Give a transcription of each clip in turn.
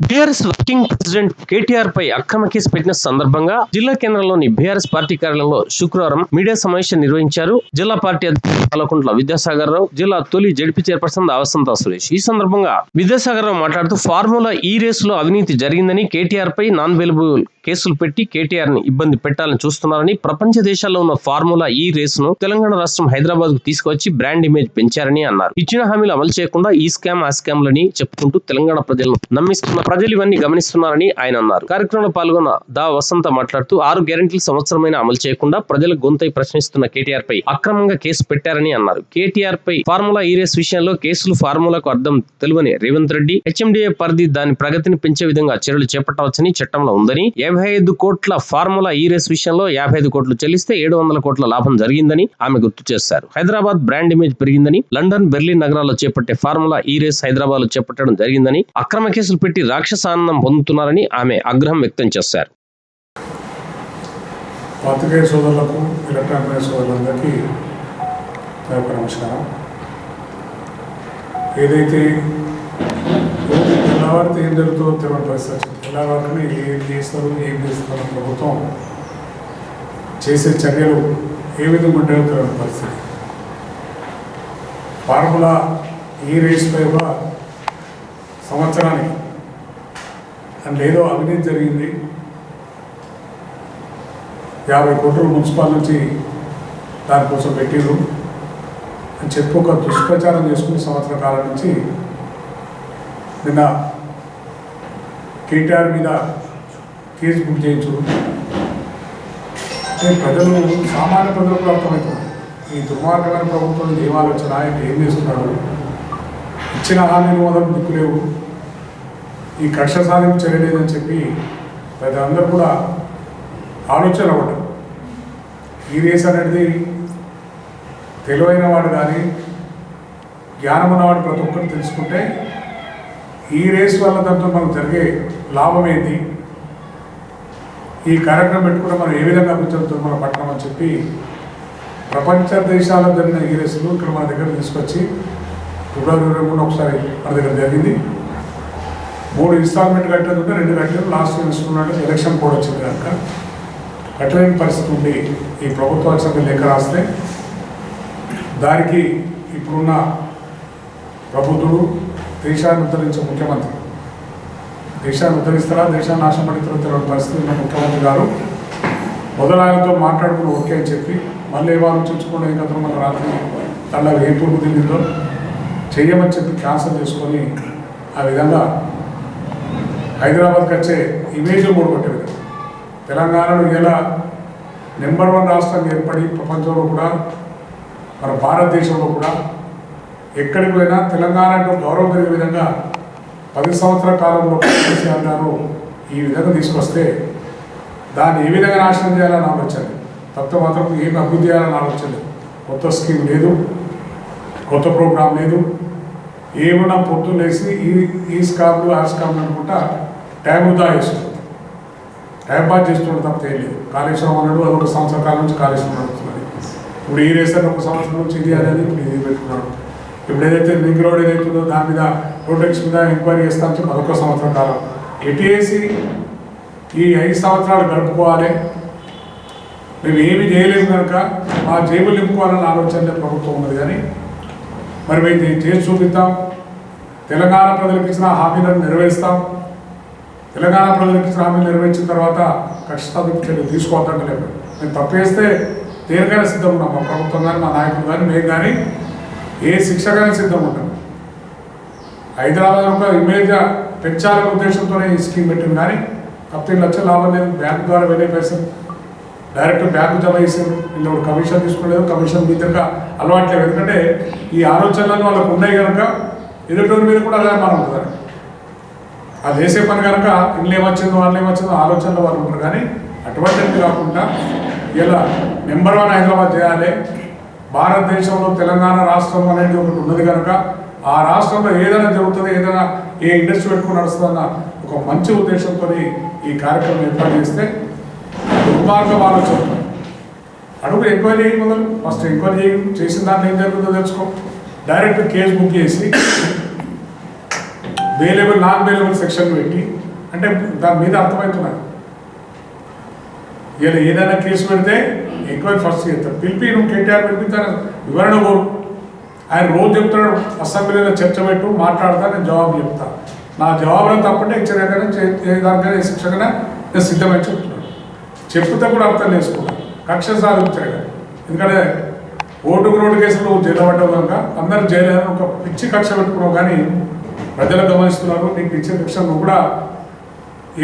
BRS working president KTR పై అక్రమ కేసు పెట్టిన సందర్భంగా జిల్లా కేంద్రంలోని బీఆర్ఎస్ పార్టీ కార్యాలయంలో శుక్రవారం మీడియా సమావేశం నిర్వహించారు. జిల్లా పార్టీ అధ్యక్షుడు పాలకుంట్ల విద్యాసాగర్ రావు జిల్లా తొలి జడ్పీ చైర్పర్సన్ వసంత సురేష్. ఈ సందర్భంగా విద్యాసాగర్ రావు మాట్లాడుతూ ఫార్ములా ఈ రేసులో అవినీతి జరిగిందని కేటీఆర్ పై నాన్ అవైలబుల్ కేసులు పెట్టి కేటీఆర్ని ఇబ్బంది పెట్టాలని చూస్తున్నారని ప్రపంచ దేశాల్లో ఉన్న ఫార్ములా ఈ రేసును తెలంగాణ రాష్ట్రం హైదరాబాద్కు తీసుకువచ్చి బ్రాండ్ ఇమేజ్ పెంచారని అన్నారు. ఇచ్చిన హామీలు అమలు చేయకుండా ఈ స్కామ్ ఆ స్కామ్ లని చెప్పుకుంటూ తెలంగాణ ప్రజలను నమ్మిస్తున్న ప్రజలు ఇవన్నీ గమనిస్తున్నారని ఆయన అన్నారు. కార్యక్రమంలో పాల్గొన్న దా వసంత మాట్లాడుతూ ఆరు గ్యారెంటీలు సంవత్సరమైన అమలు చేయకుండా ప్రజల గొంతై ప్రశ్నిస్తున్న కేటీఆర్ పై అక్రమంగా కేసు పెట్టారని అన్నారు. కేటీఆర్ పై ఫార్ములా ఈ రేస్ విషయంలో కేసులు ఫార్ములాకు అర్థం తెలియని రేవంత్ రెడ్డి హెచ్ఎండిఏ పరిధి దాని ప్రగతిని పెంచే విధంగా చర్యలు చేపట్టవచ్చని చట్టంలో ఉందని యాభై ఐదు కోట్ల ఫార్ములా ఈ రేస్ విషయంలో యాభై ఐదు కోట్లు చెల్లిస్తే ఏడు వందల కోట్ల లాభం జరిగిందని ఆమె గుర్తు చేశారు. హైదరాబాద్ బ్రాండ్ ఇమేజ్ పెరిగిందని లండన్ బెర్లిన్ నగరాల్లో చేపట్టే ఫార్ములా ఈ రేస్ హైదరాబాద్లో చేపట్టడం జరిగిందని అక్రమ కేసులు పెట్టి రాక్షస ఆనందం పొందుతున్నారని ఆమె ఆగ్రహం వ్యక్తం చేశారు. పాత్రికేయ సోదరులకు ఎలక్ట్రానిక్ మీడియా సోదరులందరికీ నమస్కారం. ఏదైతే తెల్లవారితే ఏం జరుగుతుందో తెలియని పరిస్థితి తెల్లవారిని ఏం చేస్తారు ఏం చేస్తారు ప్రభుత్వం చేసే చర్యలు ఏ విధంగా ఉంటాయో తెలియని పరిస్థితి ఫార్ములా ఈ రేస్పై కూడా సంవత్సరానికి అండ్ ఏదో అవినీతి జరిగింది. యాభై కోట్లు మున్సిపాల్ నుంచి దానికోసం పెట్టిరు అని చెప్పి ఒక దుష్ప్రచారం చేసుకుని సంవత్సర కాలం నుంచి నిన్న కేటీఆర్ మీద కేసు బుక్ చేయించు. ప్రజలు సామాన్య ప్రజలకు అర్థమవుతుంది. ఈ దుర్మార్గమైన ప్రభుత్వం ఏం ఆలోచన ఆయన ఏం చేస్తున్నాడు? ఇచ్చిన హామీలు మొదలు దిక్కులేవు ఈ కక్ష సాధింపు చేయలేదని చెప్పి ప్రజలందరూ కూడా ఆలోచన ఒకటి ఈ రేస్ అనేది తెలివైన వాడు కానీ జ్ఞానం ఉన్నవాడు ప్రతి ఒక్కరు తెలుసుకుంటే ఈ రేస్ వల్ల దాంతో మనకు జరిగే లాభం ఏంటి? ఈ కార్యక్రమం పెట్టుకుంటే మనం ఏ విధంగా అభివృద్ధి మన పట్టణం అని చెప్పి ప్రపంచ దేశాల్లో జరిగిన ఈ రేసులు ఇక్కడ మన దగ్గర తీసుకొచ్చి ఫిబ్రవరి ఇరవై మూడు ఒకసారి మన దగ్గర జరిగింది. మూడు ఇన్స్టాల్మెంట్ కట్టేది ఉంటే రెండు కట్టారు లాస్ట్ ఇన్స్టాల్మెంట్ ఎలక్షన్ కూడా వచ్చింది కనుక కట్టలేని పరిస్థితి ఉండి ఈ ప్రభుత్వానికి లేఖ రాస్తే దానికి ఇప్పుడున్న ప్రభుత్వుడు దేశాన్ని ఉద్ధరించే ముఖ్యమంత్రి. దేశాన్ని ఉద్ధరిస్తారా దేశాన్ని నాశనం పడుతారో తెలియని పరిస్థితి ఉన్న ముఖ్యమంత్రి గారు. మొదలాయనతో మాట్లాడుకుని ఓకే అని చెప్పి మళ్ళీ ఏం ఆలోచించుకుని కదా మన రాత్రి తల్ల ఏ పూర్పు చేయమని చెప్పి క్యాన్సల్ చేసుకొని ఆ విధంగా హైదరాబాద్కి వచ్చే ఇమేజ్ మూడగొట్టే తెలంగాణలో తెలంగాణను ఎలా నెంబర్ వన్ రాష్ట్రంగా ఏర్పడి ప్రపంచంలో కూడా మన భారతదేశంలో కూడా ఎక్కడికి పోయినా తెలంగాణకు గౌరవం పెరిగే విధంగా పది సంవత్సరాల కాలంలో కేసీఆర్ గారు ఈ విధంగా తీసుకొస్తే దాన్ని ఏ విధంగా నాశనం చేయాలని ఆలోచన తప్ప మాత్రం ఏం అభివృద్ధి చేయాలని ఆలోచన కొత్త స్కీమ్ లేదు కొత్త ప్రోగ్రాం లేదు. ఏమన్నా పొద్దున్న లేసి ఈ ఈ స్కామ్లు ఆ స్కామ్లు అనుకుంటా టైం వృధా చేస్తుంది. టైం పాస్ చేస్తుండే తప్ప తెలియదు కాళేశ్వరం అన్నాడు అది ఒక సంవత్సర కాలం నుంచి కాళేశ్వరం నడుస్తున్నది ఇప్పుడు ఈ రేసర్ ఒక సంవత్సరం నుంచి ఇది అనేది ఇప్పుడు ఇది పెట్టుకున్నాడు. ఇప్పుడు ఏదైతే లింక్ రోడ్ ఏదైతుందో దాని మీద రోడ్డెక్స్ మీద ఎంక్వైరీ చేస్తాం చెప్పి అదొక సంవత్సరం కాలం. ఎటేసి ఈ ఐదు సంవత్సరాలు గడుపుకోవాలి. మేము ఏమి చేయలేము కనుక మా జేబులు నింపుకోవాలన్న ఆలోచన ప్రభుత్వం ఉన్నది కానీ మరి మేము ఇది చేసి చూపిస్తాం. తెలంగాణ ప్రజలకు ఇచ్చిన హామీలను నెరవేరుస్తాం. తెలంగాణ ప్రజలకు ఇచ్చిన హామీలు నెరవేర్చిన తర్వాత ఖచ్చితంగా చర్యలు తీసుకోవద్దంటే లేదు మేము తప్పేస్తే దేనికైనా సిద్ధం ఉన్నాం మా ప్రభుత్వం కానీ మా నాయకులు కానీ మేము కానీ. ఏ శిక్షకైనా సిద్ధం ఉంటాం హైదరాబాద్ ఒక ఇమేజ్ పెంచాలనే ఉద్దేశంతోనే ఈ స్కీమ్ పెట్టింది. కానీ తప్ప లక్షల లాభం లేదు. బ్యాంకు ద్వారా వెళ్ళే పైసలు డైరెక్ట్ బ్యాంకు జమ చేసారు వీళ్ళు కమిషన్ తీసుకోలేదు. కమిషన్ మీదగా అలవాట్లేదు ఎందుకంటే ఈ ఆలోచనలు వాళ్ళకు ఉన్నాయి కనుక ఎదుటి మీద కూడా అలాగే మనం ఉంటుంది అది చేసే పని కనుక ఇల్లు ఏమొచ్చిందో వాళ్ళు ఏమొచ్చిందో ఆలోచనలో వాళ్ళు ఉంటారు కానీ అటువంటిది కాకుండా ఇలా నెంబర్ వన్ హైదరాబాద్ చేయాలి. భారతదేశంలో తెలంగాణ రాష్ట్రం అనేది ఒకటి ఉన్నది కనుక ఆ రాష్ట్రంలో ఏదైనా జరుగుతుంది ఏదైనా ఏ ఇండస్ట్రీ పెట్టుకుని నడుస్తుందన్న ఒక మంచి ఉద్దేశంతో ఈ కార్యక్రమం ఏర్పాటు చేస్తే దుర్మార్గం ఆలోచన. అడుగు ఎంక్వైరీ చేయండి మొదలు. ఫస్ట్ ఎంక్వైరీ చేయండి చేసిన దాంట్లో ఏం జరుగుతుందో తెలుసుకో. డైరెక్ట్ కేసు బుక్ చేసి బేలేబుల్ నాన్ బేలేబుల్ సెక్షన్ పెట్టి అంటే దాని మీద అర్థమవుతున్నాయి. ఇలా ఏదైనా కేసు పెడితే ఎంక్వైరీ ఫస్ట్ చేస్తారు. పిలిపి నువ్వు కేటీఆర్ తన వివరణ కోరు. ఆయన రోజు చెప్తున్నాడు అసెంబ్లీలో చర్చ పెట్టు మాట్లాడతా నేను జవాబు చెప్తా. నా జవాబులో తప్పంటే ఇచ్చేదాకైనా దానికైనా శిక్షకనే నేను సిద్ధమని చెప్తున్నాను. చెప్తే కూడా అర్థం చేసుకున్నాను కక్ష సాధించాడు ఎందుకంటే ఓటుకు రోడ్డు కేసులు జైలు పడ్డావు కనుక అందరు జైలు ఒక పిచ్చి కక్ష పెట్టుకున్నావు కానీ ప్రజలు గమనిస్తున్నారు నీకు ఇచ్చే కక్ష నువ్వు కూడా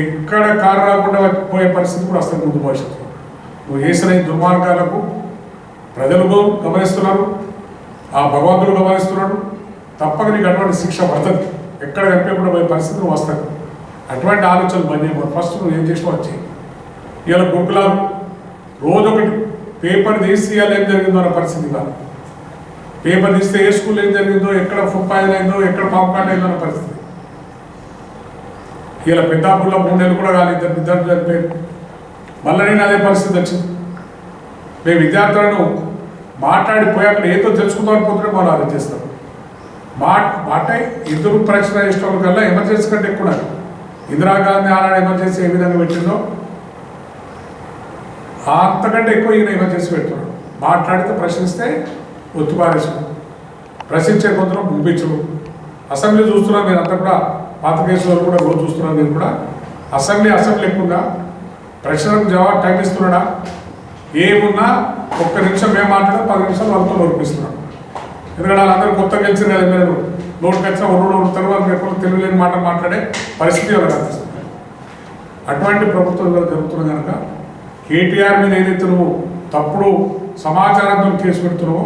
ఎక్కడ కారు రాకుండా పోయే పరిస్థితి కూడా వస్తుంది ముందు భవిష్యత్తు నువ్వు చేసిన ఈ దుర్మార్గాలకు ప్రజలు గమనిస్తున్నారు ఆ భగవంతుడు గమనిస్తున్నాడు. తప్పక నీకు అటువంటి శిక్ష పడుతుంది. ఎక్కడ కనిపించకుండా పోయే పరిస్థితి నువ్వు వస్తుంది అటువంటి ఆలోచనలు బంద్ చేయకూడదు. ఫస్ట్ నువ్వు ఏం చేసినా వచ్చి ఇలా గురుకులాలు రోజు ఒకటి పేపర్ తీసి ఇవాళ ఏం జరిగిందో అన్న పరిస్థితి కాదు పేపర్ తీస్తే ఏ స్కూల్ ఏం జరిగిందో ఎక్కడ ఫుడ్ పాయిన్ అయిందో ఎక్కడ పాపకాండ అయిందో అన్న పరిస్థితి. ఇలా పెద్దాపూర్లో మూడు నెలలు కూడా కాదు ఇద్దరు విద్యార్థులు చనిపోయారు. మళ్ళీ నేను అదే పరిస్థితి వచ్చింది. మేము విద్యార్థులను మాట్లాడిపోయాక అక్కడ ఏదో తెలుసుకుందాం అనుకుంటే వాళ్ళు చేస్తాం. మా మాట ఇద్దరు పరీక్ష ఇష్టం కల్లా ఎమర్జెన్సీ కంటే ఎక్కువ ఇందిరాగాంధీ ఆనాడు ఎమర్జెన్సీ ఏ విధంగా పెట్టిందో అంతకంటే ఎక్కువ ఈయన ఎమర్జెన్సీ పెడుతున్నాడు. మాట్లాడితే ప్రశ్నిస్తే ఒత్తుపారేసు ప్రశ్నించే కొందరు ముగించరు. అసెంబ్లీ చూస్తున్నాను నేను అంతా కూడా పాత కేసులో కూడా రోజు చూస్తున్నాను నేను కూడా. అసెంబ్లీ అసెంబ్లీ ఎక్కువగా ప్రశ్నలకు జవాబు టైం ఇస్తున్నాడా? ఏమున్నా ఒక్క నిమిషం మేము మాట్లాడితే పది నిమిషాలు వాళ్ళతో నోటిపిస్తున్నాడు ఎందుకంటే వాళ్ళందరూ కొత్త గెలిచిన మీరు. నోటికి వచ్చిన ఒరు ఉంటారు వాళ్ళు ఎప్పుడు తెలియలేని మాట మాట్లాడే పరిస్థితి వాళ్ళకి కనిపిస్తుంది. అటువంటి ప్రభుత్వం జరుగుతుంది కనుక కేటీఆర్ మీద ఏదైతే నువ్వు తప్పుడు సమాచారంతో కేసు పెడుతున్నావో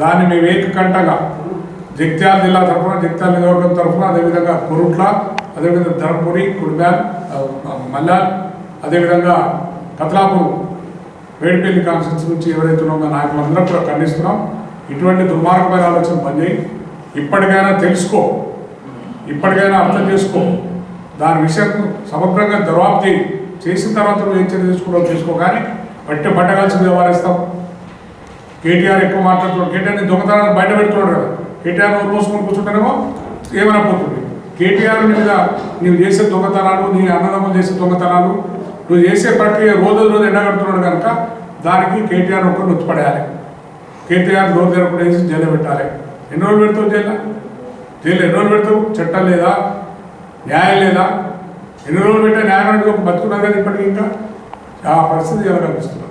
దాన్ని మేము ఏకకంటగా జగిత్యాల జిల్లా తరఫున జగిత్యాల నియోజకవర్గం తరఫున అదేవిధంగా కొరుట్ల అదేవిధంగా ధర్మపురి కుడిమ్యాల్ మల్లాల్ అదేవిధంగా కత్లాపూర్ వేడిపల్లి కాన్స్టిట్యూన్సీ నుంచి ఎవరైతే ఉన్నామో నాయకులందరూ కూడా ఖండిస్తున్నాం. ఇటువంటి దుర్మార్గమైన ఆలోచన పనిచేయి ఇప్పటికైనా తెలుసుకో. ఇప్పటికైనా అర్థం చేసుకో. దాని విషయం సమగ్రంగా జవాబు చేసిన తర్వాత నువ్వు ఏం చర్య తీసుకోవడం తీసుకో కానీ బట్టి పట్టగాల్సి వ్యవహరిస్తాం. కేటీఆర్ ఎక్కువ మాట్లాడుతున్నాడు. కేటీఆర్ని దొంగతనాన్ని బయట పెడుతున్నాడు కదా. కేటీఆర్ నోరు మూసుకొని కూర్చుంటేనేమో ఏమైనా పోతుంది. కేటీఆర్ మీద నీవు చేసే దొంగతనాలు నీ అన్నదమ్ములు చేసే దొంగతనాలు నువ్వు చేసే ప్రక్రియ రోజు రోజు ఎండగడుతున్నాడు కనుక దానికి కేటీఆర్ ఒక్కరు నొచ్చిపడేయాలి కేటీఆర్ నోరు తెరపడి వేసి జైలు పెట్టాలి. ఎన్ని రోజులు పెడతావు జైలు జైలు ఎన్ని రోజులు పెడతావు? చట్టం లేదా? న్యాయం లేదా? ఎన్ని రోజులు పెట్టా న్యాయం అంటే ఒక కదా ఇప్పటికీ ఇంకా? ఆ పరిస్థితి ఎలా కనిపిస్తున్నాం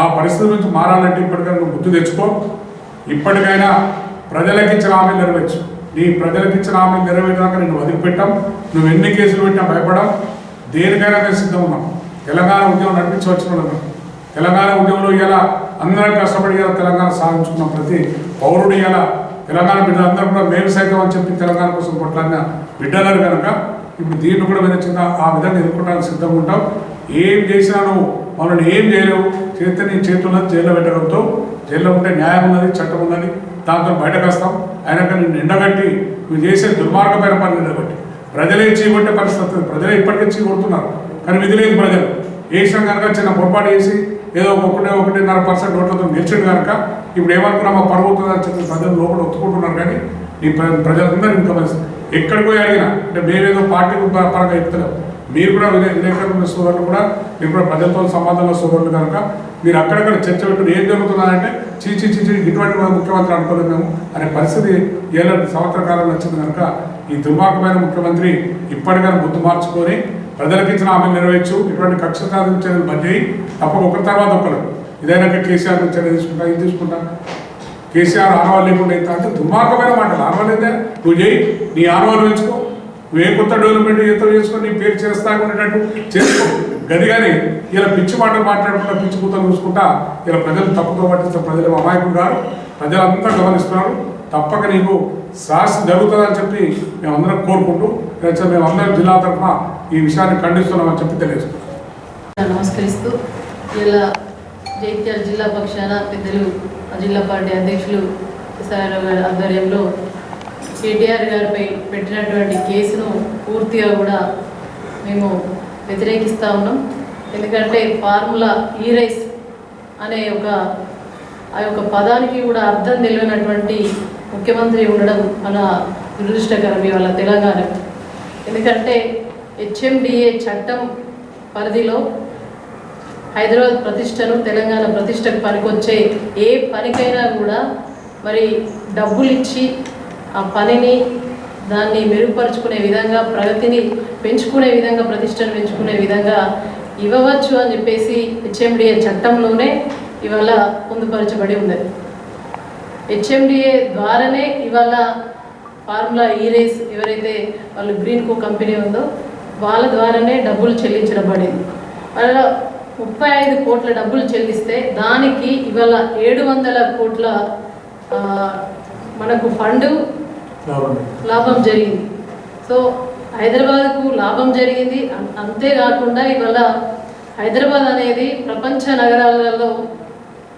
ఆ పరిస్థితి నుంచి మారాలంటే ఇప్పటికైనా నువ్వు గుర్తు తెచ్చుకో. ఇప్పటికైనా ప్రజలకు ఇచ్చిన హామీలు నెరవేర్చు. నీ ప్రజలకు ఇచ్చిన హామీలు నెరవేర్చాక నేను వదిలిపెట్టాం. నువ్వు ఎన్ని కేసులు పెట్టినా భయపడం దేనికైనా మేము సిద్ధం ఉన్నాం తెలంగాణ ఉద్యమం నడిపించవచ్చు తెలంగాణ ఉద్యమంలో ఇలా అందరం కష్టపడి ఇలా తెలంగాణ సాధించుకున్న ప్రతి పౌరుడు ఇలా తెలంగాణ బిడ్డ అందరూ కూడా మేము సైతం అని చెప్పి తెలంగాణ కోసం కొట్లాడిన బిడ్డలారు కనుక ఇప్పుడు దీన్ని కూడా మేము చిన్న ఆ విధంగా ఎదుర్కోవడానికి సిద్ధంగా ఉంటాం. ఏం చేసినా నువ్వు మనల్ని ఏం చేయలేవు. చేస్తే నీ చేతుల్లో జైల్లో పెట్టడంతో జైల్లో ఉంటే న్యాయం ఉన్నది చట్టం ఉన్నది. దాంతో బయటకు వస్తాం. అయినాక నిన్ను ఎండగట్టి నువ్వు చేసే దుర్మార్గమైన పని నిండగట్టి ప్రజలే చీకొట్టే పరిస్థితి ప్రజలే ఇప్పటికే చీకొడుతున్నారు. కానీ విధి లేదు ప్రజలు. ఏషియన్ కనుక చిన్న పొరపాటు చేసి ఏదో ఒకటి ఒకటిన్నర పర్సెంట్ ఓట్లతో గెలిచిండు కనుక ఇప్పుడు ఏమనుకున్నామో పరుగుతుందని చెప్పి ప్రజలు లోపల ఒత్తుకుంటున్నారు కానీ ఈ ప్రజలందరూ ఇంకా పరిస్థితి. ఎక్కడికి పోయి అడిగినా అంటే మేమేదో పార్టీ పరంగా చెప్తలేము మీరు కూడా విలేకరుల సోదరులు కూడా మీరు కూడా ప్రజలతో సంబంధంలో సోదరులు కనుక మీరు అక్కడక్కడ చర్చ పెట్టుకుని ఏం జరుగుతున్నారంటే చీచి చీచి ఇటువంటి ముఖ్యమంత్రి అనుకోలేదు మేము అనే పరిస్థితి ఏళ్ళ సంవత్సర కాలంలో వచ్చింది కనుక ఈ దుర్మార్గమైన ముఖ్యమంత్రి ఇప్పటికైనా గుర్తు మార్చుకొని ప్రజలకు ఇచ్చిన హామీలు నెరవేర్చు ఇటువంటి కక్ష సాధించిన చర్యలు బంద్ చేయి తప్పక ఒకరి తర్వాత ఒకరు. ఏదైనా కేసీఆర్ నుంచి చర్య తీసుకుంటా ఇది తీసుకుంటా? కేసీఆర్ ఆనవాళ్ళు లేకుండా ఎంత అంటే దుర్మార్గమైన మాటలు. ఆనవాళ్ళు అయితే నువ్వు చేయి నీ ఆనవాళ్ళు పెంచుకో నువ్వు ఏ కొత్త డెవలప్మెంట్ ఎంతో చేసుకొని నీ పేరు చేస్తా ఉండేటట్టు చేసుకో. గది కానీ ఇలా పిచ్చి మాటలు మాట్లాడకుండా పిచ్చి కూతలు చూసుకుంటా ఇలా ప్రజలు తప్పుతో పట్టిస్తే ప్రజలు అమాయకులు గారు ప్రజలంతా గమనిస్తున్నారు. తప్పక నీకు శాస్త్ర జరుగుతుందని చెప్పి మేమందరం కోరుకుంటూ ఇలా మేమందరం జిల్లా తరఫున ఈ విషయాన్ని ఖండిస్తున్నామని చెప్పి తెలియజేస్తున్నాం. నమస్కరిస్తూ ఇలా జైత్యాల జిల్లా పక్షాన పెద్దలు జిల్లా పార్టీ అధ్యక్షులు సారావు గారి ఆధ్వర్యంలో కేటీఆర్ గారిపై పెట్టినటువంటి కేసును పూర్తిగా కూడా మేము వ్యతిరేకిస్తూ ఉన్నాం. ఎందుకంటే ఫార్ములా ఈ రైస్ అనే ఒక ఆ యొక్క పదానికి కూడా అర్థం తెలియనటువంటి ముఖ్యమంత్రి ఉండడం మన దురదృష్టకరం ఇవాళ తెలంగాణ. ఎందుకంటే హెచ్ఎండిఏ చట్టం పరిధిలో హైదరాబాద్ ప్రతిష్టను తెలంగాణ ప్రతిష్టకు పనికొచ్చే ఏ పనికైనా కూడా మరి డబ్బులు ఇచ్చి ఆ పనిని దాన్ని మెరుగుపరుచుకునే విధంగా ప్రగతిని పెంచుకునే విధంగా ప్రతిష్టను పెంచుకునే విధంగా ఇవ్వవచ్చు అని చెప్పేసి హెచ్ఎండిఏ చట్టంలోనే ఇవాళ పొందుపరచబడి ఉన్నది. హెచ్ఎండిఏ ద్వారానే ఇవాళ ఫార్ములా ఈ రేస్ ఎవరైతే వాళ్ళు గ్రీన్ కో కంపెనీ ఉందో వాళ్ళ ద్వారానే డబ్బులు చెల్లించడం పడింది వాళ్ళ ముప్పై ఐదు కోట్ల డబ్బులు చెల్లిస్తే దానికి ఇవాళ ఏడు వందల కోట్ల మనకు ఫండ్ లాభం. జరిగింది. సో హైదరాబాద్కు లాభం జరిగింది. అంతేకాకుండా ఇవాళ హైదరాబాద్ అనేది ప్రపంచ నగరాలలో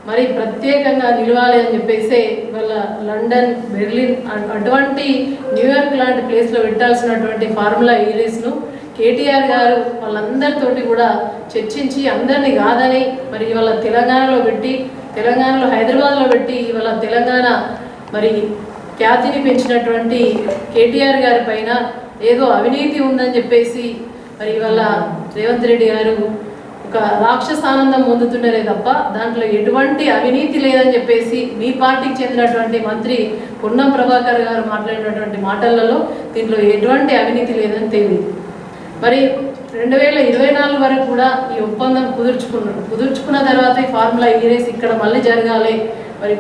మరి ప్రత్యేకంగా నిలవాలి అని చెప్పేసి ఇవాళ లండన్ బెర్లిన్ అటువంటి న్యూయార్క్ లాంటి ప్లేస్లో పెట్టాల్సినటువంటి ఫార్ములా ఈరీస్ను కేటీఆర్ గారు వాళ్ళందరితోటి కూడా చర్చించి అందరినీ కాదని మరి ఇవాళ తెలంగాణలో పెట్టి తెలంగాణలో హైదరాబాద్లో పెట్టి ఇవాళ తెలంగాణ మరి ఖ్యాతిని పెంచినటువంటి కేటీఆర్ గారి పైన ఏదో అవినీతి ఉందని చెప్పేసి మరి ఇవాళ రేవంత్ రెడ్డి గారు ఒక రాక్షసానందం పొందుతుండలే తప్ప దాంట్లో ఎటువంటి అవినీతి లేదని చెప్పేసి మీ పార్టీకి చెందినటువంటి మంత్రి పొన్నం ప్రభాకర్ గారు మాట్లాడినటువంటి మాటలలో దీంట్లో ఎటువంటి అవినీతి లేదని తేలింది మరి రెండు వేల ఇరవై నాలుగు వరకు కూడా ఈ ఒప్పందం కుదుర్చుకున్నారు కుదుర్చుకున్న తర్వాత ఈ ఫార్ములా ఈ రేస్ ఇక్కడ మళ్ళీ జరగాలి. మరి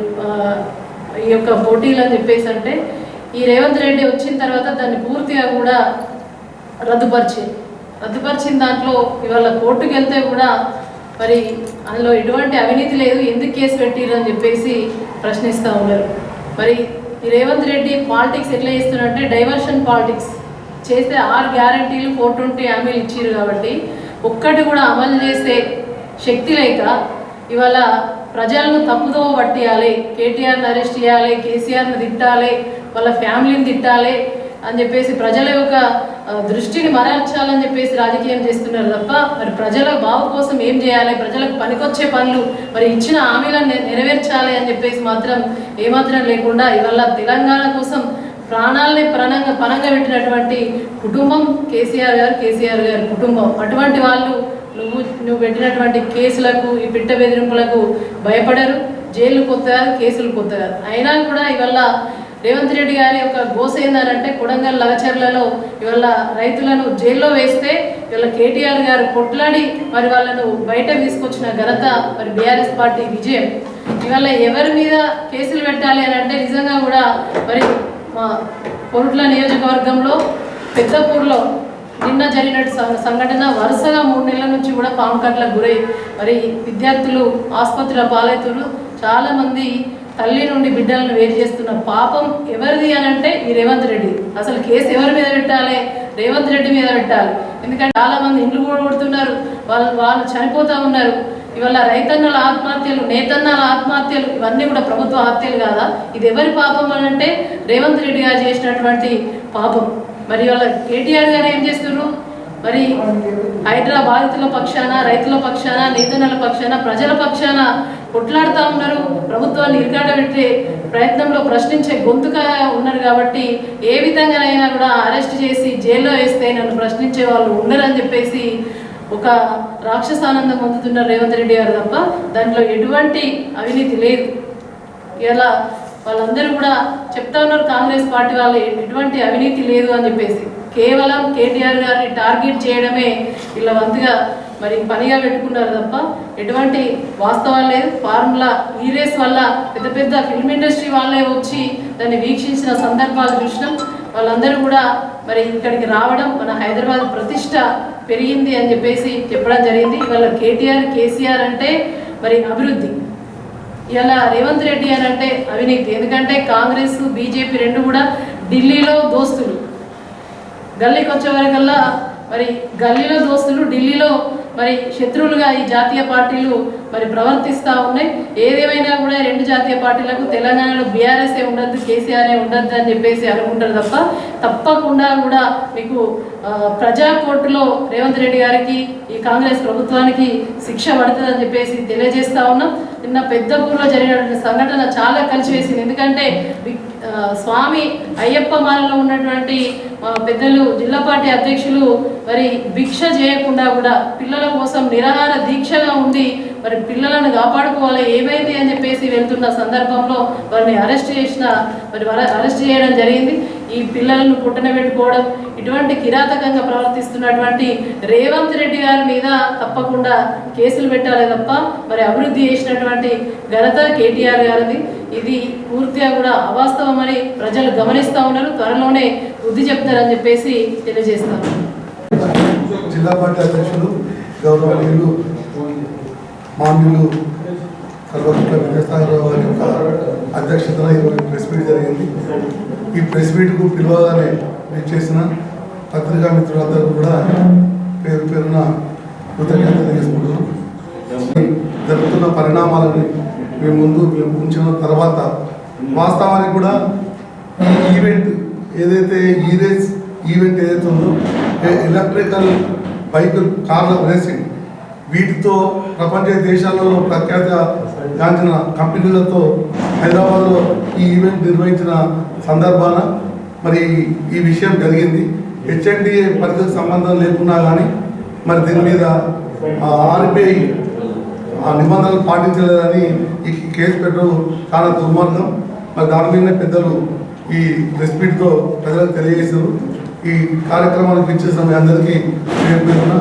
ఈ యొక్క పోటీలు అని చెప్పేసి అంటే ఈ రేవంత్ రెడ్డి వచ్చిన తర్వాత దాన్ని పూర్తిగా కూడా రద్దుపరిచింది రద్దుపరిచిన దాంట్లో ఇవాళ కోర్టుకు వెళ్తే కూడా మరి అందులో ఎటువంటి అవినీతి లేదు ఎందుకు కేసు పెట్టిరు అని చెప్పేసి ప్రశ్నిస్తూ ఉన్నారు. మరి ఈ రేవంత్ రెడ్డి పాలిటిక్స్ ఎట్లా చేస్తున్నారంటే డైవర్షన్ పాలిటిక్స్ చేస్తే ఆరు గ్యారంటీలు ఫోర్ ట్వంటీ హామీలు ఇచ్చారు కాబట్టి ఒక్కటి కూడా అమలు చేసే శక్తి లేక ఇవాళ ప్రజలను తప్పుదో పట్టియాలి. కేటీఆర్ని అరెస్ట్ చేయాలి కేసీఆర్ని తిట్టాలి వాళ్ళ ఫ్యామిలీని తిట్టాలి అని చెప్పేసి ప్రజల యొక్క దృష్టిని మరల్చాలని చెప్పేసి రాజకీయం చేస్తున్నారు తప్ప మరి ప్రజల బావు కోసం ఏం చేయాలి? ప్రజలకు పనికొచ్చే పనులు మరి ఇచ్చిన హామీలను నెరవేర్చాలి అని చెప్పేసి మాత్రం ఏమాత్రం లేకుండా ఇవాళ తెలంగాణ కోసం ప్రాణాలని ప్రాణంగా పనంగా పెట్టినటువంటి కుటుంబం కేసీఆర్ గారు కేసీఆర్ గారి కుటుంబం. అటువంటి వాళ్ళు నువ్వు నువ్వు పెట్టినటువంటి కేసులకు ఈ పిట్ట బెదిరింపులకు భయపడరు. జైలు కొత్త కాదు కేసులు కొత్త కాదు అయినా కూడా ఇవాళ రేవంత్ రెడ్డి గారి యొక్క గోస ఏందనంటే కొడంగల్ లగచర్లలో ఇవాళ రైతులను జైల్లో వేస్తే ఇవాళ కేటీఆర్ గారు కొట్లాడి మరి వాళ్ళను బయట తీసుకొచ్చిన ఘనత మరి బీఆర్ఎస్ పార్టీ విజయం. ఇవాళ ఎవరి మీద కేసులు పెట్టాలి అని అంటే నిజంగా కూడా మరి మా కొరుట్ల నియోజకవర్గంలో పెద్దపూర్లో నిన్న జరిగిన సంఘటన వరుసగా మూడు నెలల నుంచి కూడా పాము కట్లకు గురై మరి విద్యార్థులు ఆసుపత్రిలో పాలవుతున్నారు చాలామంది తల్లి నుండి బిడ్డలను వేరు చేస్తున్న పాపం ఎవరిది అని అంటే ఈ రేవంత్ రెడ్డి. అసలు కేసు ఎవరి మీద పెట్టాలి? రేవంత్ రెడ్డి మీద పెట్టాలి. ఎందుకంటే చాలా మంది ఇండ్లు కూడా కొడుతున్నారు. వాళ్ళు వాళ్ళు చనిపోతూ ఉన్నారు. ఇవాళ రైతన్నల ఆత్మహత్యలు నేతన్నల ఆత్మహత్యలు ఇవన్నీ కూడా ప్రభుత్వ హత్యలు కాదా? ఇది ఎవరి పాపం అని అంటే రేవంత్ రెడ్డి గారు చేసినటువంటి పాపం. మరి వాళ్ళ కేటీఆర్ గారు ఏం చేస్తున్నారు? మరి హైదరాబాద్ బాధితుల పక్షాన రైతుల పక్షాన నేతన్నల పక్షాన ప్రజల పక్షాన కొట్లాడుతూ ఉన్నారు. ప్రభుత్వాన్ని ఇరకాడబెట్టే ప్రయత్నంలో ప్రశ్నించే గొంతుగా ఉన్నారు కాబట్టి ఏ విధంగానైనా కూడా అరెస్ట్ చేసి జైల్లో వేస్తే నన్ను ప్రశ్నించే వాళ్ళు ఉండరని చెప్పేసి ఒక రాక్షసానందం పొందుతున్నారు రేవంత్ రెడ్డి గారు తప్ప దాంట్లో ఎటువంటి అవినీతి లేదు. ఇలా వాళ్ళందరూ కూడా చెప్తా ఉన్నారు కాంగ్రెస్ పార్టీ వాళ్ళు ఎటువంటి అవినీతి లేదు అని చెప్పేసి. కేవలం కేటీఆర్ గారిని టార్గెట్ చేయడమే ఇలా వంతుగా మరి పనిగా పెట్టుకున్నారు తప్ప ఎటువంటి వాస్తవాలు లేదు. ఫార్ములా ఈ రేస్ వల్ల పెద్ద పెద్ద ఫిల్మ్ ఇండస్ట్రీ వాళ్ళే వచ్చి దాన్ని వీక్షించిన సందర్భాలు చూసినాం. వాళ్ళందరూ కూడా మరి ఇక్కడికి రావడం మన హైదరాబాద్ ప్రతిష్ట పెరిగింది అని చెప్పేసి చెప్పడం జరిగింది. ఇవాళ కేటీఆర్ కేసీఆర్ అంటే మరి అభివృద్ధి. ఇలా రేవంత్ రెడ్డి అని అంటే అవినీతి. ఎందుకంటే కాంగ్రెస్ బీజేపీ రెండు కూడా ఢిల్లీలో దోస్తులు. గల్లీకి వచ్చే వరకల్లా మరి గల్లీలో దోస్తులు ఢిల్లీలో మరి శత్రువులుగా ఈ జాతీయ పార్టీలు మరి ప్రవర్తిస్తూ ఉన్నాయి. ఏదేమైనా కూడా రెండు జాతీయ పార్టీలకు తెలంగాణలో బీఆర్ఎస్ఏ ఉండద్దు కేసీఆర్ఏ ఉండద్దు అని చెప్పేసి అనుకుంటారు తప్ప తప్పకుండా కూడా మీకు ప్రజా కోర్టులో రేవంత్ రెడ్డి గారికి ఈ కాంగ్రెస్ ప్రభుత్వానికి శిక్ష పడుతుందని చెప్పేసి తెలియజేస్తా ఉన్నాం. నిన్న పెద్దపూర్లో జరిగినటువంటి సంఘటన చాలా కలిసి వేసింది ఎందుకంటే స్వామి అయ్యప్ప మాలలో ఉన్నటువంటి మా పెద్దలు జిల్లా పార్టీ అధ్యక్షులు మరి భిక్ష చేయకుండా కూడా పిల్లల కోసం నిరాహార దీక్షగా ఉండి మరి పిల్లలను కాపాడుకోవాలి ఏమైంది అని చెప్పేసి వెళ్తున్న సందర్భంలో వారిని అరెస్ట్ చేసిన మరి అరెస్ట్ చేయడం జరిగింది. ఈ పిల్లలను పుట్టన పెట్టుకోవడం ఇటువంటి కిరాతకంగా ప్రవర్తిస్తున్నటువంటి రేవంత్ రెడ్డి గారి మీద తప్పకుండా కేసులు పెట్టాలి తప్ప మరి అభివృద్ధి చేసినటువంటి ఘనత కేటీఆర్ గారిది. ఇది పూర్తిగా కూడా అవాస్తవమని ప్రజలు గమనిస్తూ ఉన్నారు. త్వరలోనే బుద్ధి చెప్తారని చెప్పేసి తెలియజేస్తాం జిల్లా పార్టీ అధ్యక్షులు గౌరవనీయులు మాన్యులు సర్వకుట్ల విద్యాసాగర్ వారి యొక్క అధ్యక్షతన ఈరోజు ప్రెస్ మీట్ జరిగింది. ఈ ప్రెస్ మీట్కు పిలవగానే మీరు చేసిన పత్రికా మిత్రులందరూ కూడా పేరు పేరున కృతజ్ఞత తెలియజేసుకుంటున్నాం జరుగుతున్న పరిణామాలని మేము ముందు మేము ఉంచిన తర్వాత వాస్తవానికి కూడా ఈ ఈవెంట్ ఏదైతే ఈ రేస్ ఈవెంట్ ఏదైతే ఉందో ఎలక్ట్రికల్ బైకులు కార్ల రేసింగ్ వీటితో ప్రపంచ దేశాలలో ప్రఖ్యాత గాంచిన కంపెనీలతో హైదరాబాద్లో ఈ ఈవెంట్ నిర్వహించిన సందర్భాన మరి ఈ విషయం జరిగింది. హెచ్ఎండిఏ పరిధికి సంబంధం లేకున్నా కానీ మరి దీని మీద ఆర్బీఐ ఆ నిబంధనలు పాటించలేదని ఈ కేసు పెట్టడం చాలా దుర్మార్గం. మరి దాని మీదనే పెద్దలు ఈ ప్రెస్ మీట్తో ప్రజలకు తెలియజేశారు. ఈ కార్యక్రమానికి ఇచ్చేసిన మీ అందరికీ పేరు పేరున